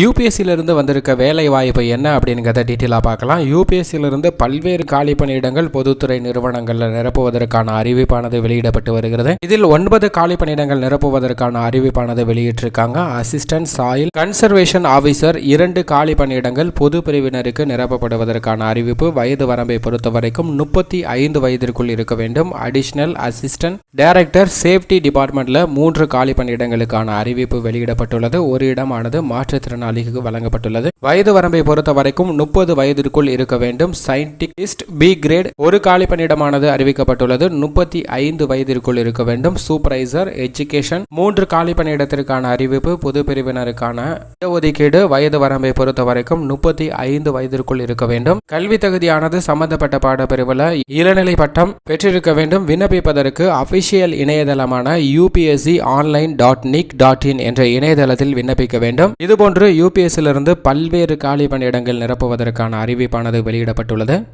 யூபிஎஸ்சியிலிருந்து வந்திருக்க வேலை வாய்ப்பு என்ன அப்படிங்கிறத டீட்டெயிலாக பார்க்கலாம். யூபிஎஸ்சியிலிருந்து பல்வேறு காலி பணியிடங்கள் பொதுத்துறை நிறுவனங்களில் நிரப்புவதற்கான அறிவிப்பானது வெளியிடப்பட்டு வருகிறது. இதில் ஒன்பது காலி பணியிடங்கள் நிரப்புவதற்கான அறிவிப்பானது வெளியிட்டிருக்காங்க. அசிஸ்டன்ட் சாயில் கன்சர்வேஷன் ஆஃபீஸர் இரண்டு காலி பணியிடங்கள் பொது பிரிவினருக்கு நிரப்பப்படுவதற்கான அறிவிப்பு வயது வரம்பை பொறுத்த வரைக்கும் முப்பத்தி ஐந்து வயதிற்குள் இருக்க வேண்டும். அடிஷனல் அசிஸ்டன்ட் டைரக்டர் சேஃப்டி டிபார்ட்மெண்ட்ல மூன்று காலி பணியிடங்களுக்கான அறிவிப்பு வெளியிடப்பட்டுள்ளது. ஒரு இடமானது மாற்றுத்திறனாளிக்கு வழங்கப்பட்டுள்ளது. வயது வரம்பை பொறுத்த வரைக்கும் முப்பது வயதிற்குள் இருக்க வேண்டும். சயின்டிஸ்ட் பி கிரேட் ஒரு காலி பணியிடமானது அறிவிக்கப்பட்டுள்ளது. முப்பத்தி ஐந்து வயதிற்குள் இருக்க வேண்டும். சூப்பர்வைசர் எஜுகேஷன் மூன்று காலி பணியிடத்திற்கான அறிவிப்பு பொது பிரிவினருக்கான இடஒதுக்கீடு. வயது வரம்பை பொறுத்த வரைக்கும் முப்பத்தி ஐந்து வயதிற்குள் இருக்க வேண்டும். கல்வி தகுதியானது சம்பந்தப்பட்ட பாடப்பிரிவில் இளநிலை பட்டம் பெற்றிருக்க வேண்டும். விண்ணப்பிப்பதற்கு official இணையதளமான UPSC online dot nic dot in என்ற இணையதளத்தில் விண்ணப்பிக்க வேண்டும். இதுபோன்று யூபிஎஸ்சிலிருந்து பல்வேறு காலி பணியிடங்கள் நிரப்புவதற்கான அறிவிப்பானது வெளியிடப்பட்டுள்ளது.